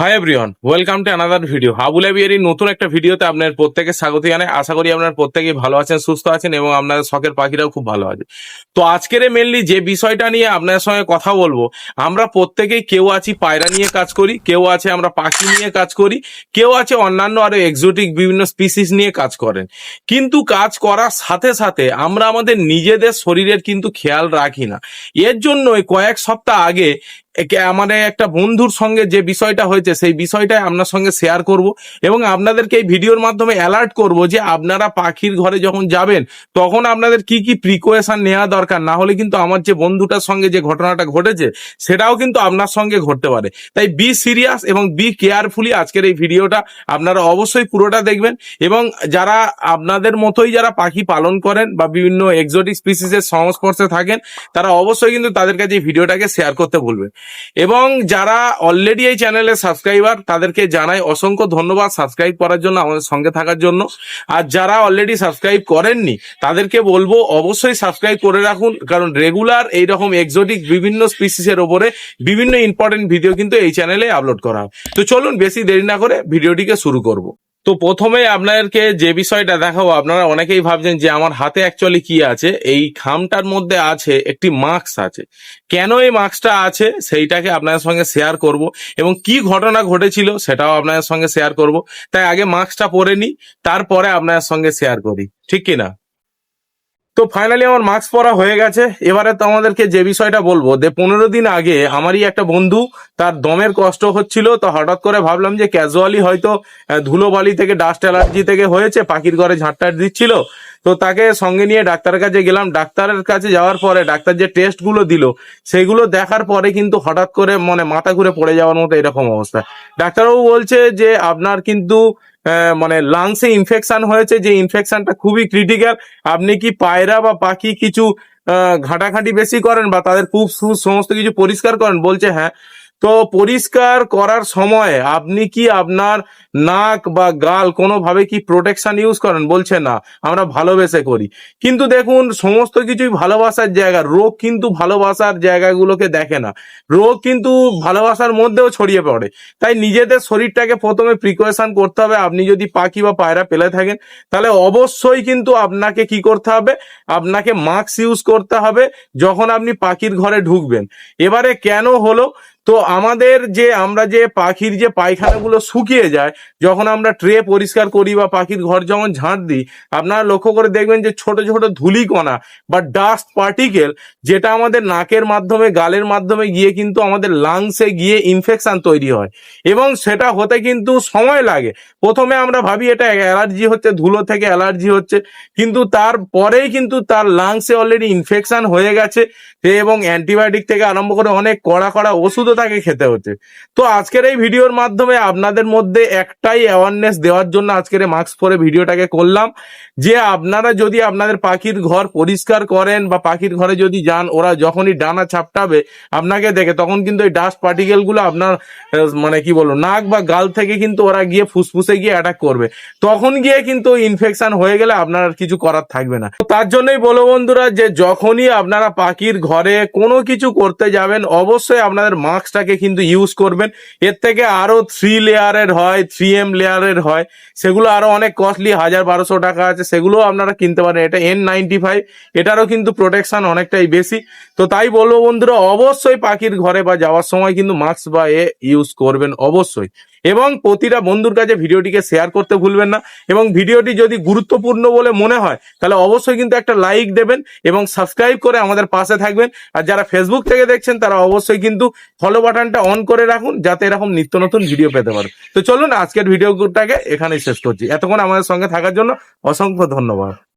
Hi everyone welcome to another video হাবুলা বিয়ারির নতুন একটা ভিডিওতে আপনার প্রত্যেকে স্বাগত জানাই। আশা করি আপনার প্রত্যেকেই ভালো আছেন, সুস্থ আছেন এবং আপনাদের শখের পাখিরাও খুব ভালো আছে। তো আজকের মেনলি যে বিষয়টা নিয়ে আপনার সঙ্গে কথা বলব, আমরা প্রত্যেকেই কেউ আছি পায়রা নিয়ে কাজ করি, কেউ আছে আমরা পাখি নিয়ে কাজ করি, কেউ আছে অন্যান্য আরও এক্সোটিক বিভিন্ন স্পিসিস নিয়ে কাজ করেন। কিন্তু কাজ করার সাথে সাথে আমরা আমাদের নিজেদের শরীরের কিন্তু খেয়াল রাখি না। এর জন্যই কয়েক সপ্তাহ আগে আমাদের একটা বন্ধুর সঙ্গে যে বিষয়টা হয়েছে, সেই বিষয়টাই আপনার সঙ্গে শেয়ার করব এবং আপনাদেরকে এই ভিডিওর মাধ্যমে অ্যালার্ট করব যে আপনারা পাখির ঘরে যখন যাবেন, তখন আপনাদের কি কি প্রিকোয়েশন নেওয়া দরকার? না হলে কিন্তু আমার যে বন্ধুটার সঙ্গে যে ঘটনাটা ঘটেছে, সেটাও কিন্তু আপনার সঙ্গে ঘটতে পারে। তাই বি সিরিয়াস এবং বি কেয়ারফুলি আজকের এই ভিডিওটা আপনারা অবশ্যই পুরোটা দেখবেন এবং যারা আপনাদের মতোই যারা পাখি পালন করেন বা বিভিন্ন এক্সোটিক স্পিসিসের সংস্পর্শে থাকেন, তারা অবশ্যই কিন্তু তাদের কাছে এই ভিডিওটাকে শেয়ার করতে ভুলবেন। এবং যারা অলরেডি এই চ্যানেলের সাবস্ক্রাইবার তাদেরকে জানাই অসংখ্য ধন্যবাদ সাবস্ক্রাইব করার জন্য, আমাদের সঙ্গে থাকার জন্য। আর যারা অলরেডি সাবস্ক্রাইব করেননি, তাদেরকে বলব অবশ্যই সাবস্ক্রাইব করে রাখুন, কারণ রেগুলার এইরকম এক্সোটিক বিভিন্ন স্পিসিসের ওপরে বিভিন্ন ইম্পর্টেন্ট ভিডিও কিন্তু এই চ্যানেলে আপলোড করা হয়। তো চলুন, বেশি দেরি না করে ভিডিওটিকে শুরু করব। তো প্রথমে আপনাদেরকে যে বিষয়টা দেখাবো, আপনারা অনেকেই ভাবছেন যে আমার হাতে অ্যাকচুয়ালি কি আছে? এই খামটার মধ্যে আছে একটি মাস্ক আছে। কেন এই মাস্কটা আছে? সেইটাকে আপনাদের সঙ্গে শেয়ার করব। এবং কি ঘটনা ঘটেছিল সেটাও আপনাদের সঙ্গে শেয়ার করব। তাই আগে মাস্কটা পরে নিই, তারপরে আপনাদের সঙ্গে শেয়ার করি। ঠিক কি না তো ফাইনালি আমার মাস্ক পরা হয়ে গেছে। এবারে তো আমাদেরকে যে বিষয়টা বলব, যে পনেরো দিন আগে আমারই একটা বন্ধু, তার দমের কষ্ট হচ্ছিল, তো হঠাৎ করে ভাবলাম যে ক্যাজুয়ালি হয়তো ধুলোবালি থেকে ডাস্ট অ্যালার্জি থেকে হয়েছে, পাখির ঘরে ঝাঁটটাট দিচ্ছিল। তো তাকে সঙ্গে নিয়ে ডাক্তারের কাছে গেলাম। ডাক্তারের কাছে যাওয়ার পরে ডাক্তার যে টেস্টগুলো দিল, সেগুলো দেখার পরে কিন্তু হঠাৎ করে মানে মাথা ঘুরে পড়ে যাওয়ার মতো এরকম অবস্থা। ডাক্তারবাবু বলছে যে, আপনার কিন্তু মানে লাংসে ইনফেকশন হয়েছে, যে ইনফেকশনটা খুবই ক্রিটিক্যাল আপনি কি পায়রা বা পাখি কিছু ঘাঁটাঘাঁটি বেশি করেন বা তাদের খুব সমস্ত কিছু পরিষ্কার করেন? বলছে হ্যাঁ। তো পরিষ্কার করার সময় আপনি কি আপনার নাক বা গাল কোনোভাবে কি প্রোটেকশন ইউজ করেন? বলছে না, আমরা ভালোবেসে করি। কিন্তু দেখুন, সমস্ত কিছুই ভালোবাসার জায়গা। রোগ কিন্তু ভালোবাসার জায়গাগুলোকে দেখে না। রোগ কিন্তু ভালোবাসার মধ্যেও ছড়িয়ে পড়ে। তাই নিজেদের শরীরটাকে প্রথমে প্রিকশন করতে হবে। আপনি যদি পাখি বা পায়রা পেলে থাকেন, তাহলে অবশ্যই কিন্তু আপনাকে কি করতে হবে? আপনাকে মাস্ক ইউজ করতে হবে যখন আপনি পাখির ঘরে ঢুকবেন। এবারে কেন হলো? তো আমাদের যে, আমরা যে পাখির যে পায়খানাগুলো শুকিয়ে যায়, যখন আমরা ট্রে পরিষ্কার করি বা পাখির ঘর যখন ঝাঁট দিই, আপনারা লক্ষ্য করে দেখবেন যে ছোট ছোট ধুলিকণা বা ডাস্ট পার্টিকেল যেটা আমাদের নাকের মাধ্যমে, গালের মাধ্যমে গিয়ে কিন্তু আমাদের লাংসে গিয়ে ইনফেকশন তৈরি হয়। এবং সেটা হতে কিন্তু সময় লাগে। প্রথমে আমরা ভাবি এটা অ্যালার্জি হচ্ছে, ধুলো থেকে অ্যালার্জি হচ্ছে, কিন্তু তারপরেই কিন্তু তার লাংসে অলরেডি ইনফেকশন হয়ে গেছে। এবং অ্যান্টিবায়োটিক থেকে আরম্ভ করে অনেক কড়া কড়া ওষুধও তাকে খেতে হচ্ছে। তো আজকের এই ভিডিওর মাধ্যমে আপনাদের মধ্যে একটাই অ্যাওয়ারনেস দেওয়ার জন্য আজকের মাস্ক পরে ভিডিওটাকে করলাম। যে আপনারা যদি আপনাদের পাখির ঘর পরিষ্কার করেন বা পাখির ঘরে যদি যান, ওরা যখনই ডানা ছাপটাবে আপনাকে দেখে, তখন কিন্তু এই ডাস্ট পার্টিকেলগুলো আপনার মানে কি বলব, নাক বা গাল থেকে কিন্তু ওরা গিয়ে ফুসফুসে গিয়ে অ্যাটাক করবে। তখন গিয়ে কিন্তু ইনফেকশন হয়ে গেলে আপনার কিছু করার থাকবে না। তার জন্যই বলো বন্ধুরা যে যখনই আপনারা পাখির ঘরে কোনো কিছু করতে যাবেন, অবশ্যই আপনাদের মাস্কটাকে কিন্তু ইউজ করবেন। এর থেকে আরও থ্রি লেয়ারের হয় থ্রি এম লেয়ারের হয়। সেগুলো আরও অনেক কস্টলি হাজার বারোশো টাকা আছে। সেগুলোও আপনারা কিনতে পারেন। এটা এন নাইনটি ফাইভ এটারও কিন্তু প্রোটেকশান অনেকটাই বেশি। তো তাই বলব বন্ধুরা, অবশ্যই পাখির ঘরে বা যাওয়ার সময় কিন্তু মাস্ক বা এ ইউজ করবেন, অবশ্যই। এবং প্রতিটা বন্ধুর কাছে ভিডিওটিকে শেয়ার করতে ভুলবেন না। এবং ভিডিওটি যদি গুরুত্বপূর্ণ বলে মনে হয়, তাহলে অবশ্যই কিন্তু একটা লাইক দেবেন এবং সাবস্ক্রাইব করে আমাদের পাশে থাকবেন। আর যারা ফেসবুক থেকে দেখছেন, তারা অবশ্যই কিন্তু ফলো বাটনটা অন করে রাখুন, যাতে এরকম নিত্য নতুন ভিডিও পেতে পারে তো চলুন, আজকের ভিডিওটাকে এখানেই শেষ করছি। এতক্ষণ আমাদের সঙ্গে থাকার জন্য অসংখ্য ধন্যবাদ।